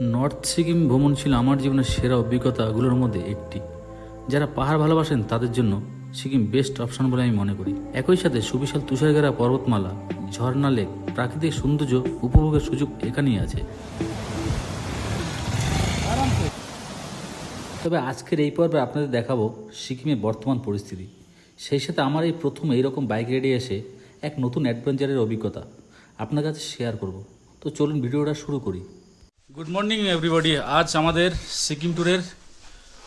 North Sikkim ভ্রমণ ছিল আমার জীবনের সেরা অভিজ্ঞতাগুলোর মধ্যে একটি। যারা পাহাড় ভালোবাসেন তাদের জন্য সিকিম বেস্ট অপশন বলে আমি মনে করি। একই সাথে সুবিশাল তুষারঘেরা পর্বতমালা, ঝর্ণা লেক, প্রাকৃতিক সৌন্দর্য উপভোগের সুযোগ এখানেই আছে। তবে আজকের এই পর্বে আপনাদের দেখাবো সিকিমের বর্তমান পরিস্থিতি। সেই সাথে আমার এই প্রথম এইরকম বাইক রাইডে এসে এক নতুন অ্যাডভেঞ্চারের অভিজ্ঞতা আপনার কাছে শেয়ার করব। তো চলুন ভিডিওটা শুরু করি। গুড মর্নিং এভরিবডি আজ আমাদের সিকিম ট্যুরের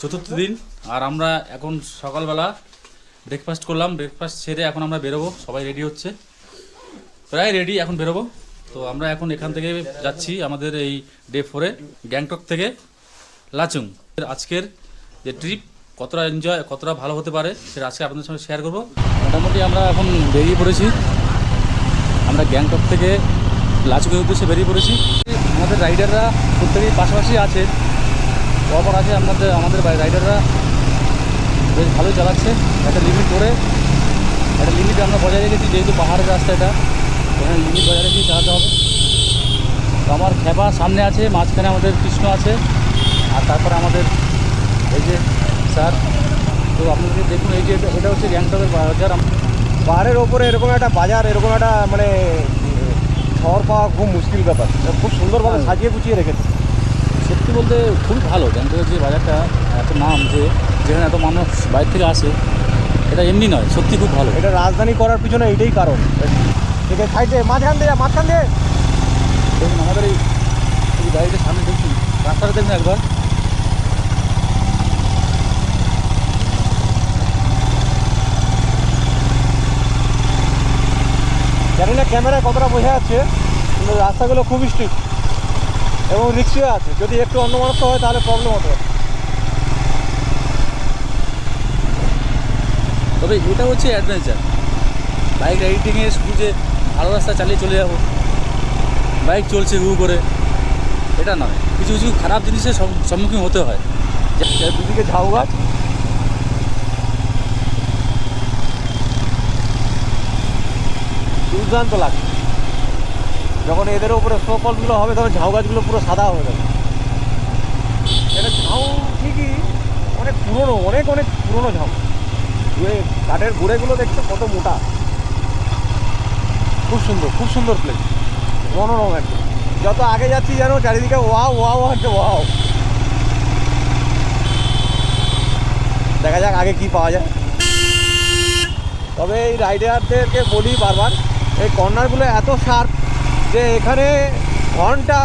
চতুর্থ দিন, আর আমরা এখন সকালবেলা ব্রেকফাস্ট করলাম। ব্রেকফাস্ট সেরে এখন আমরা বেরোবো। সবাই রেডি হচ্ছে। প্রায় রেডি এখন বেরোবো। তো আমরা এখন এখান থেকে যাচ্ছি আমাদের এই ডে ফোরে গ্যাংটক থেকে লাচুং। আজকের যে ট্রিপ কতটা এনজয় কতটা ভালো হতে পারে, সেটা আজকে আপনাদের সঙ্গে শেয়ার করব। মোটামুটি আমরা এখন বেরিয়ে পড়েছি। আমরা গ্যাংটক থেকে লাচুকের উদ্দেশ্যে বেরিয়ে পড়েছি। আমাদের রাইডাররা প্রত্যেকেই পাশাপাশি আছে। পরপর আছে আমাদের আমাদের রাইডাররা বেশ ভালোই চালাচ্ছে। একটা লিমিট করে একটা লিমিট আমরা বজায় রেখেছি, যেহেতু পাহাড়ের রাস্তা এটা। ওখানে লিমিট বজায় রেখেই চালাতে হবে। তো আমার খেপা সামনে আছে, মাঝখানে আমাদের কৃষ্ণ আছে। আর তারপরে আমাদের এই যে স্যার। তো আপনাদের দেখুন, এই যে এটা হচ্ছে গ্যাংটকের বাজার। পাহাড়ের ওপরে এরকম একটা বাজার, এরকম একটা মানে শহর পাওয়া খুব মুশকিল ব্যাপার। খুব সুন্দরভাবে হ্যাঁ। সাজিয়ে গুছিয়ে রেখেছে। সত্যি বলতে খুবই ভালো গ্যাংটকের যে বাজারটা এত নাম যে যেখানে এত মানুষ বাইরে থেকে আসে এটা এমনি নয় সত্যি খুব ভালো। এটা রাজধানী করার পিছনে এইটাই কারণ। এটা সাইডে মাঝখান দিয়ে মাঝখান দিয়ে। দেখুন আমাদের এই গাড়িটার সামনে দেখছি রাস্তাটা দেখুন একবার। জানি না ক্যামেরায় কতটা বোঝা যাচ্ছে কিন্তু রাস্তাগুলো খুবই স্ট্রিক্ট এবং রিক্সিও আছে। যদি একটু অন্যমনস্ক হয় তাহলে প্রবলেম হতে তবে এটা হচ্ছে অ্যাডভেঞ্চার বাইক রাইডিংয়ে শুধু যে ভালো রাস্তা চালিয়ে চলে যাব। বাইক চলছে হু করে। এটা নয় কিছু কিছু খারাপ জিনিসের সম্মুখীন হতে হয়। দুদিকে ঝাউ গাছ। দুর্দান্ত লাগছে যখন এদের উপরে স্নোফলগুলো হবে, তখন ঝাউ গাছগুলো পুরো সাদা হয়ে যাবে। এটা ঝাউ ঠিকই অনেক পুরনো, অনেক অনেক পুরনো ঝাউ। কাঠের গুঁড়েগুলো দেখছ, কত মোটা। খুব সুন্দর খুব সুন্দর প্লেস মনোরম একদম। যত আগে যাচ্ছি যেন চারিদিকে ওয়াও ওয়াও হচ্ছে ওয়াও। দেখা যাক আগে কি পাওয়া যায়। তবে এই রাইডারদেরকে বলি বারবার এই কর্নারগুলো এত শার্প যে এখানে হর্নটা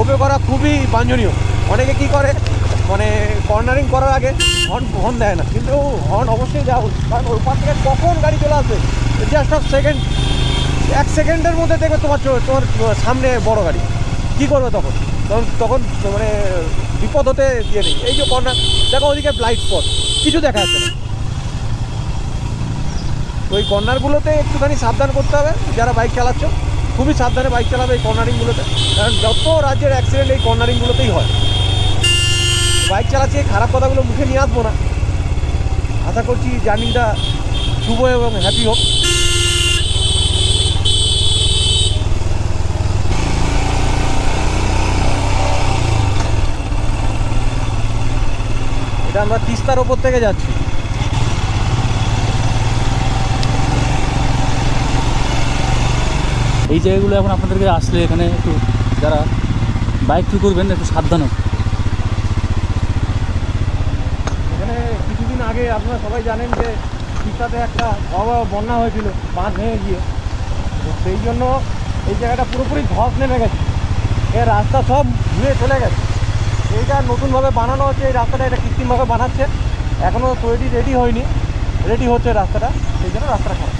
ওপে করা খুবই বাঞ্ছনীয়। অনেকে কি করে? মানে কর্নারিং করার আগে হর্ন হর্ন দেয় না। কিন্তু হর্ন অবশ্যই দেওয়া উচিত। কারণ ওই পাশ থেকে কখন গাড়ি চলে আসবে? জাস্ট অফ সেকেন্ড এক সেকেন্ডের মধ্যে দেখবে তোমার তোমার সামনে বড় গাড়ি। কি করবে তখন? তখন তখন মানে বিপদ হতে দিয়ে নেই। এই যে কর্নার, দেখো ওদিকে ব্লাইট স্পট কিছু দেখা যাচ্ছে না। এই কর্নারগুলোতে একটুখানি সাবধান করতে হবে, যারা বাইক চালাচ্ছ। খুবই সাবধানে বাইক চালাবে এই কর্নারিংগুলোতে। কারণ যত রাজ্যের অ্যাক্সিডেন্ট এই কর্নারিংগুলোতেই হয়। বাইক চালাচ্ছি এই খারাপ কথাগুলো মুখে নিয়ে আসব না। আশা করছি জার্নিটা শুভ এবং হ্যাপি হোক। এটা আমরা তিস্তার ওপর থেকে যাচ্ছি। এই জায়গাগুলো এখন আপনাদেরকে আসলে এখানে একটু যারা বাইক ট্যুর করবেন, একটু সাবধান। হোক এখানে কিছুদিন আগে আপনারা সবাই জানেন যে তিস্তাতে একটা ভয়াবহ বন্যা হয়েছিল, বাঁধ ভেঙে গিয়ে। তো সেই জন্য এই জায়গাটা পুরোপুরি ধস নেমে গেছে। এর রাস্তা সব ধুয়ে চলে গেছে। এইটা নতুনভাবে বানানো হচ্ছে, এই রাস্তাটা এটা কৃত্রিমভাবে বানাচ্ছে। এখনও তৈরি রেডি হয়নি। রেডি হচ্ছে রাস্তাটা। সেই জন্য রাস্তাটা খারাপ।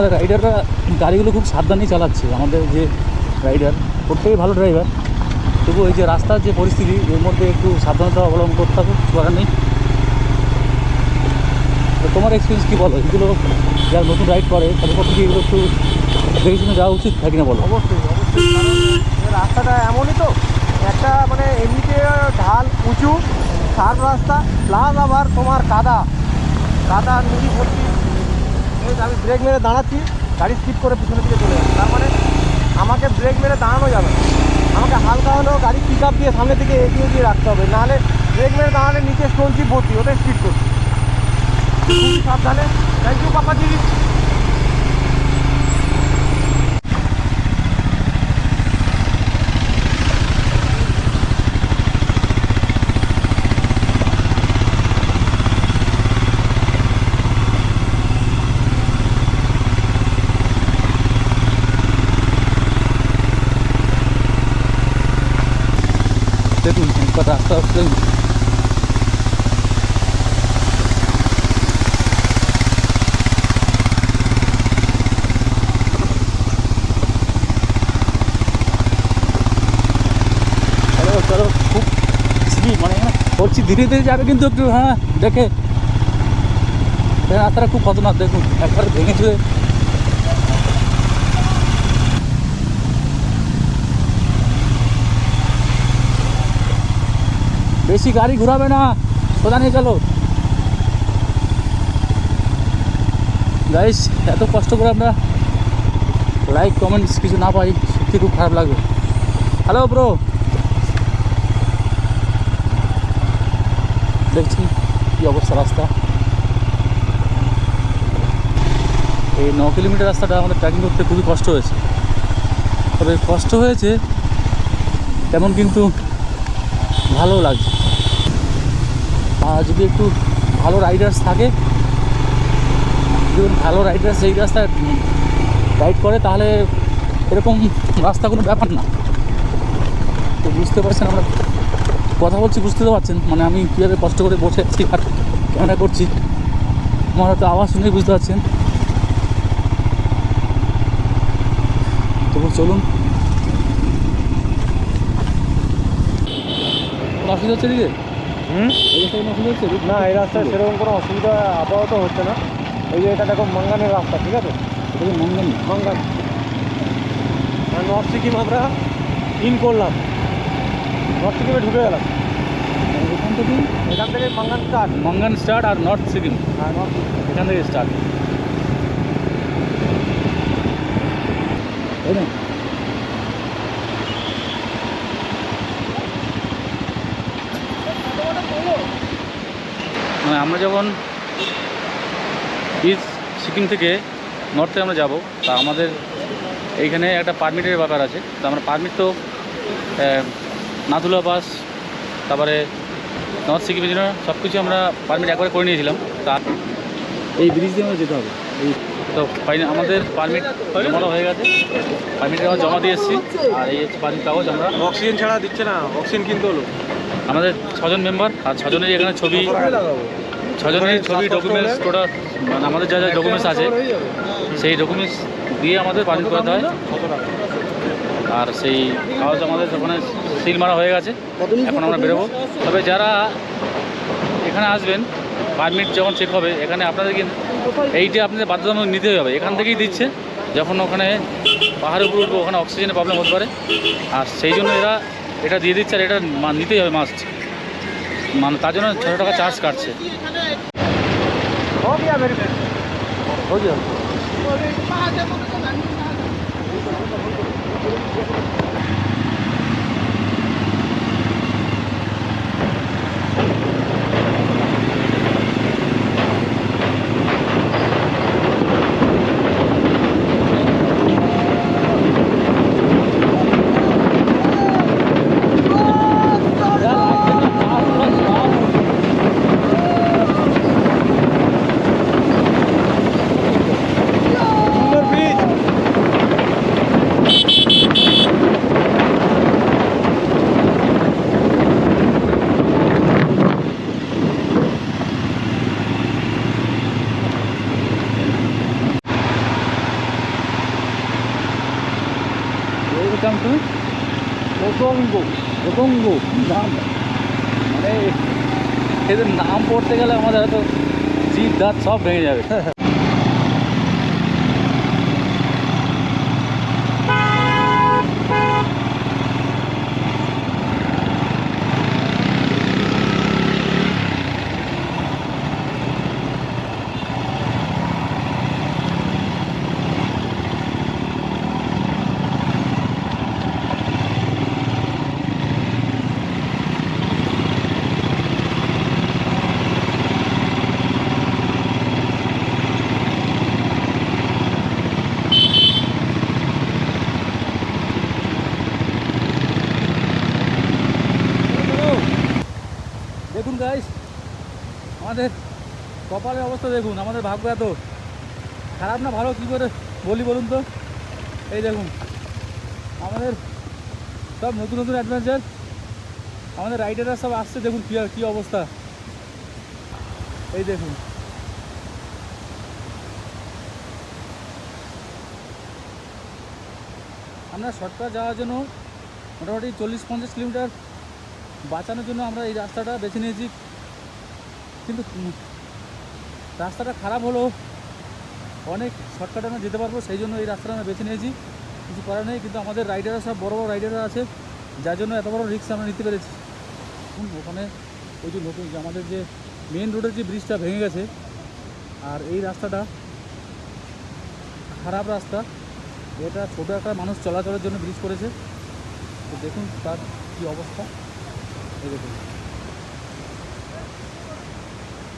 আমাদের রাইডাররা গাড়িগুলো খুব সাবধানেই চালাচ্ছে। আমাদের যে রাইডার প্রত্যেকেই ভালো ড্রাইভার তবু এই যে রাস্তার যে পরিস্থিতি, এর মধ্যে একটু সাবধানতা অবলম্বন করতে হবে করার নেই। তো তোমার এক্সপিরিয়েন্স কী বলো? এগুলো যারা নতুন রাইড করে, তাদের পক্ষে কি এগুলো একটু দেখে শুনে যাওয়া উচিত? থাকে না বলো? অবশ্যই অবশ্যই। রাস্তাটা এমনই তো, একটা মানে এমনিতে ঢাল উঁচু শার্প রাস্তা, প্লাস আবার তোমার কাদা। কাদা নুড়ি ভর্তি। আমি ব্রেক মেরে দাঁড়াচ্ছি, গাড়ি স্কিপ করে পিছনের দিকে চলে যাচ্ছে। তার মানে আমাকে ব্রেক মেরে দাঁড়ানো যাবে আমাকে হালকা হলেও গাড়ি পিক আপ দিয়ে সামনের দিকে এগিয়ে দিয়ে রাখতে হবে। নাহলে ব্রেক মেরে দাঁড়ালে নিচে স্টোন চিপ ভর্তি, ওটাই স্পিড করছি। সাবধানে। থ্যাংক ইউ পাপাজি। দেখুন চলো খুব মানে বলছি ধীরে ধীরে যাবে কিন্তু একটু হ্যাঁ দেখে। রাস্তাটা খুব খতরনাক, দেখুন, একবার ভেঙে চুয়ে বেশি গাড়ি ঘোরাবে না। সোজা নিয়ে চলো? গাইস এত কষ্ট করে আমরা লাইক কমেন্টস কিছু না পাই, সত্যি খুব খারাপ লাগবে। হ্যালো ব্রো দেখছি কি অবস্থা রাস্তা। এই ন কিলোমিটার রাস্তাটা আমাদের ট্রেকিং করতে খুবই কষ্ট হয়েছে। তবে কষ্ট হয়েছে, তেমন কিন্তু ভালো লাগছে। যদি একটু ভালো রাইডার্স থাকে যদি ভালো রাইডার্স এই রাস্তায় রাইড করে, তাহলে এরকম রাস্তা কোনো ব্যাপার না। তো বুঝতে পারছেন আমরা কথা বলছি, বুঝতে তো পারছেন। মানে আমি কীভাবে কষ্ট করে বসে আছি আর ক্যামেরা করছি, আমার হয়তো আওয়াজ শুনেই বুঝতে পারছেন। তবু চলুন। অসুবিধা হচ্ছে এদিকে? না এই রাস্তায় সেরকম কোনো অসুবিধা আপাতত হচ্ছে না। এই যে এটা দেখো মাঙ্গানের রাস্তা ঠিক আছে? মাঙ্গান? আর নর্থ সিকিম আমরা ইন করলাম। নর্থ সিকিমে ঢুকে গেলাম। এখান থেকে? এখান থেকে মাঙ্গান স্টার্ট মঙ্গান স্টার্ট আর নর্থ সিকিম হ্যাঁ নর্থ এখান থেকে স্টার্ট তাই না? আমরা যখন ইস্ট সিকিম থেকে নর্থে আমরা যাব তা আমাদের এইখানে একটা পারমিটের ব্যাপার আছে। তো আমরা পারমিট তো নাথুলা বাস তারপরে নর্থ সিকিমের জন্য সব কিছু আমরা পারমিট একবারে করে নিয়েছিলাম। তা এই ব্রিজ দিয়ে আমাদের যেতে হবে? এই তো ফাইনাল আমাদের পারমিট জমানো হয়ে গেছে। পারমিট আমরা জমা দিয়ে এসেছি। আর এই হচ্ছে পারমিট কাগজ আমরা অক্সিজেন ছাড়া দিচ্ছে না অক্সিজেন কিনতে হলো। আমাদের ছজন মেম্বার আর ছজনের এখানে ছবি। ছজনেরই ছবি ডকুমেন্টস টোটাল মানে আমাদের যা যা ডকুমেন্টস আছে সেই ডকুমেন্টস দিয়ে আমাদের পারমিট করাতে হয়। আর সেই কাগজ আমাদের ওখানে সিল মারা হয়ে গেছে। এখন আমরা বেরোবো। তবে যারা এখানে আসবেন পারমিট যখন চেক হবে এখানে আপনাদের কিন্তু এইটা আপনাদের বাধ্যতামূলক নিতেই হবে। এখান থেকেই দিচ্ছে যখন ওখানে পাহাড়ের উপর উঠবো ওখানে অক্সিজেনের প্রবলেম হতে পারে। আর সেই জন্য এরা এটা দিয়ে দিচ্ছে আর এটা নিতেই হবে মাস্ট মানে তার জন্য ছশো টাকা চার্জ কাটছে हो गया রকঙ্গ নাম। মানে এদের নাম পড়তে গেলে আমাদের হয়তো জিভ দাঁত সব ভেঙে যাবে আমাদের কপালের অবস্থা দেখুন, আমাদের ভাগ্য এত খারাপ না ভালো? কী করে বলি বলুন তো? এই দেখুন, আমাদের সব নতুন নতুন অ্যাডভেঞ্চার আমাদের রাইডাররা সব আসছে, দেখুন কী কী অবস্থা। এই দেখুন। আমরা শর্টকাট যাওয়ার জন্য মোটামুটি চল্লিশ পঞ্চাশ কিলোমিটার বাঁচানোর জন্য আমরা এই রাস্তাটা বেছে নিয়েছি। কিন্তু রাস্তাটা খারাপ হলেও অনেক শর্টকাটে আমরা যেতে পারব, সেই জন্য এই রাস্তাটা আমরা বেছে নিয়েছি। কিছু করার নেই, কিন্তু আমাদের রাইডাররা সব, বড় বড় রাইডাররা আছে, যার জন্য এত বড় রিস্ক আমরা নিতে পেরেছি। ওখানে ওই যে যে আমাদের যে মেন রোডের যে ব্রিজটা ভেঙে গেছে, আর এই রাস্তাটা খারাপ রাস্তা। এটা ছোটো একটা মানুষ চলাচলের জন্য ব্রিজ করেছে। তো দেখুন তার কী অবস্থা। এই দেখুন।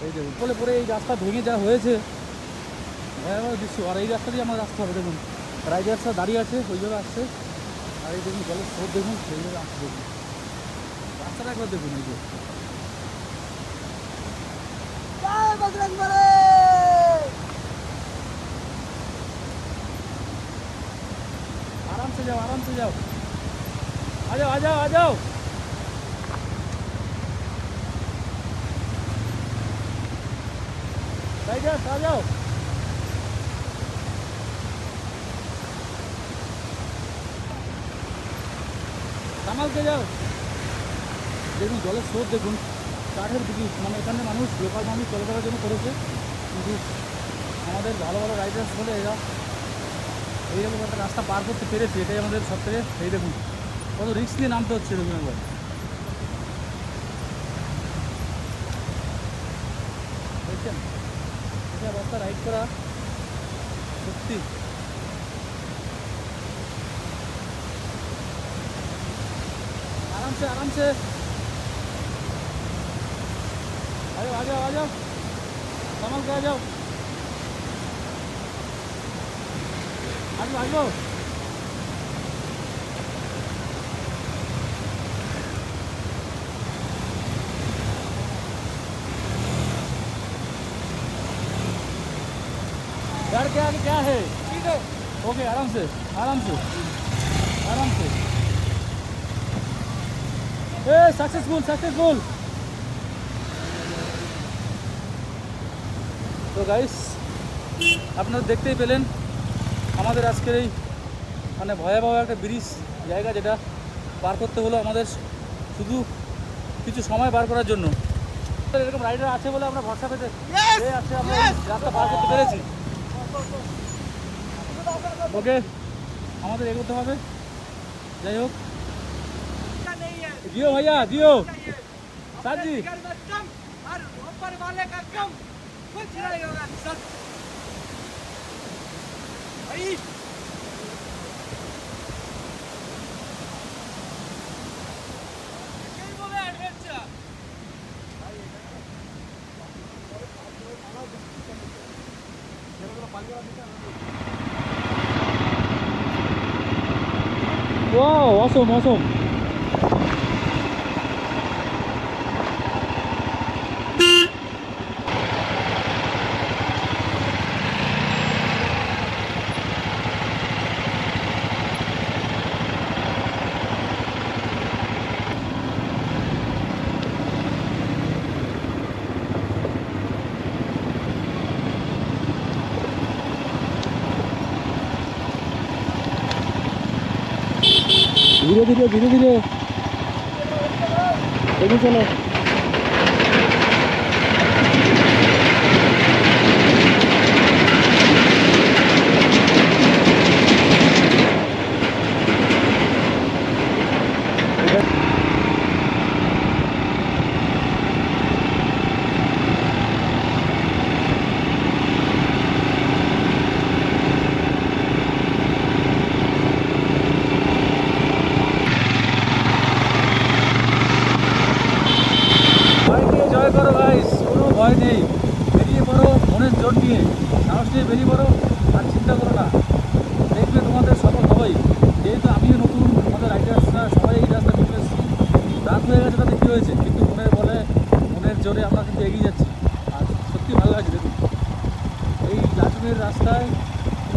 এই দেখুন উৎপলে পরে এই রাস্তা ভেঙে যা হয়েছে। ভয়াবহ দৃশ্য। আর এই রাস্তা দিয়ে আমার রাস্তা হবে দেখুন। রাইডার্সরা দাঁড়িয়ে আছে ওই জন্য আসছে। আর এই দেখুন জলের স্রোত দেখুন সেই জন্য আসছে দেখুন। রাস্তাটা একবার দেখুন এই যে। আরামসে যাও আরামসে যাও। আ যাও আ যাও আ যাও। Hey, guys, how y'all? সামালতে যাও দেখুন জলের স্রোত দেখুন কাঠের দিকে মানে এখানে মানুষ লোকাল মানুষ চলাচলের জন্য করেছে কিন্তু আমাদের ভালো ভালো রাইডার্স বলে এরা এইরকম একটা রাস্তা পার করতে পেরেছে এটাই আমাদের সবথেকে এই দেখুন কত রিক্স নিয়ে নামতে হচ্ছে দেখুন একবার দেখছেন এটা রাস্তা রাইড করা সত্যি आराम से आराम से आ जाओ आ जाओ आ जाओ संभल के आ जाओ আসবো আসবো यार क्या क्या है ओके आराम से आराम से आराम से ए सक्सेसफुल सक्सेसफुल তো গাইস আপনারা দেখতেই পেলেন আমাদের আজকের এই মানে ভয়াবহ একটা ব্রিজ জায়গা যেটা পার করতে হলো আমাদের শুধু কিছু সময় বার করার জন্য এরকম রাইডার আছে বলে আমরা ভরসা পেতে পেয়ে আছে আমরা এই রাস্তা পার করতে পেরেছি ওকে আমাদের এগোতে হবে যাই হোক দিও ভাইয়া দিও সাজি कम और ऊपर वाले का कम कुछ नहीं होगा सब भाई 送，包送。ধীরে ধীরে ধীরে ধীরে। এগিয়ে চলো ভয় নিয়ে জয় করো গাইস কোনো ভয় নেই বেরিয়ে পড়ো মনের জোর নিয়ে সাহস নিয়ে বেরিয়ে পড়ো আর চিন্তা করো না দেখবে তোমাদের সফল হবেই যেহেতু আমিও নতুন আমাদের রাইডার্সরা সবাই এই রাস্তা চলে এসেছি রাত হয়ে গেছে তাতে কী হয়েছে কিন্তু মনের বলে মনের জোরে আমরা কিন্তু এগিয়ে যাচ্ছি সত্যি ভালো লাগছে দেখুন এই লাচুমের রাস্তায়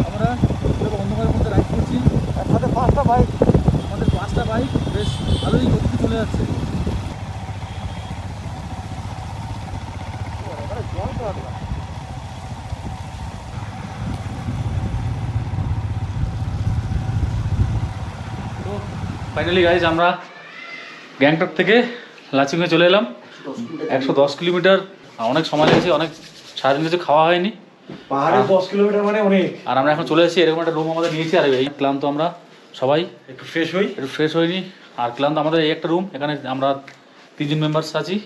আমরা এভাবে অন্ধকারের মধ্যে রাইড করছি। একসাথে পাঁচটা বাইক আমাদের পাঁচটা বাইক বেশ ভালোই গতিতে চলে যাচ্ছে। তো ফাইনালি গাইজ আমরা গ্যাংটক থেকে লাচিংয়ে চলে এলাম। একশো দশ কিলোমিটার। অনেক সময় লেগেছে অনেক সারাদিন কিছু খাওয়া হয়নি। পাহাড়ে দশ কিলোমিটার মানে অনেক। আর আমরা এখন চলে এসেছি এরকম একটা রুম আমাদের নিয়েছি আর এই ক্লান্ত আমরা সবাই। একটু ফ্রেশ হই। একটু ফ্রেশ হয়নি আর ক্লান্ত আমাদের এই একটা রুম এখানে আমরা তিনজন মেম্বার্স আছি।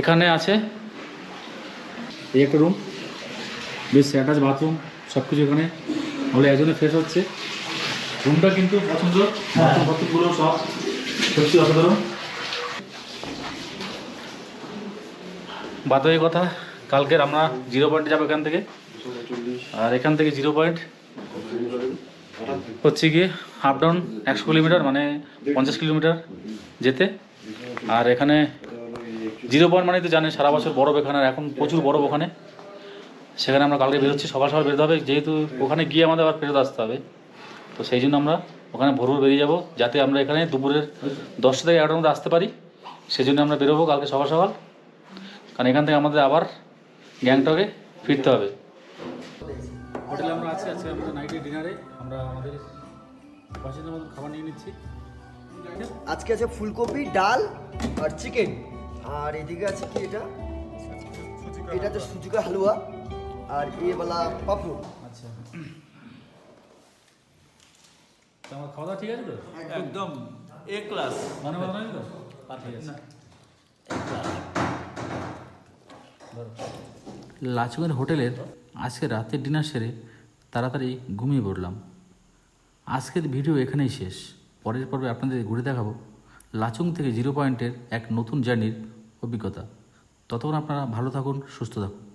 এখানে আছে এই একটা রুম বেশ অ্যাটাচ বাথরুম সব কিছু এখানে। বলে একজনে ফ্রেশ হচ্ছে। রুমটা কিন্তু পছন্দ বাথরুম বাথরুমগুলো সব সত্যি অসাধারণ। বাদ কথা কালকের আমরা জিরো পয়েন্টে যাব এখান থেকে। আর এখান থেকে জিরো পয়েন্ট। হচ্ছে গিয়ে আপ ডাউন একশো কিলোমিটার মানে পঞ্চাশ কিলোমিটার যেতে। আর এখানে জিরো পয়েন্ট মানে তো জানেন সারা বছর বরফ এখানে এখন প্রচুর বরফ ওখানে। সেখানে আমরা কালকে বেরোচ্ছি, সকাল সকাল বেরোতে হবে, যেহেতু ওখানে গিয়ে আমাদের আবার ফেরত আসতে হবে। তো সেই জন্য আমরা ওখানে ভোর ভোর বেরিয়ে যাব, যাতে আমরা এখানে দুপুরের দশটা থেকে এগারোটার মধ্যে আসতে পারি। সেই জন্য আমরা বেরোবো কালকে সকাল সকাল। কারণ এখান থেকে আমাদের আবার গ্যাংটকে ফিরতে হবে। হোটেলে আমরা আছি আজকে আমাদের নাইটে ডিনারে আমরা আমাদের পছন্দের মতো খাবার নিয়ে নিচ্ছি। আজকে আছে ফুলকপি ডাল আর চিকেন। আর এদিকে আছে কি এটা? এটা হচ্ছে সুজিকা হালুয়া আর এবেলা পাপড়। আচ্ছা। তো আমার খাওয়া দাওয়া ঠিক আছে তো? একদম এ ক্লাস মানে মনে হয় তো আর ঠিক আছে। লাচুঙের হোটেলের আজকে রাতের ডিনার সেরে তাড়াতাড়ি ঘুমিয়ে পড়লাম। আজকের ভিডিও এখানেই শেষ। পরের পর্বে আপনাদের ঘুরে দেখাবো লাচুং থেকে জিরো পয়েন্টের এক নতুন জার্নির অভিজ্ঞতা। ততক্ষণ আপনারা ভালো থাকুন, সুস্থ থাকুন।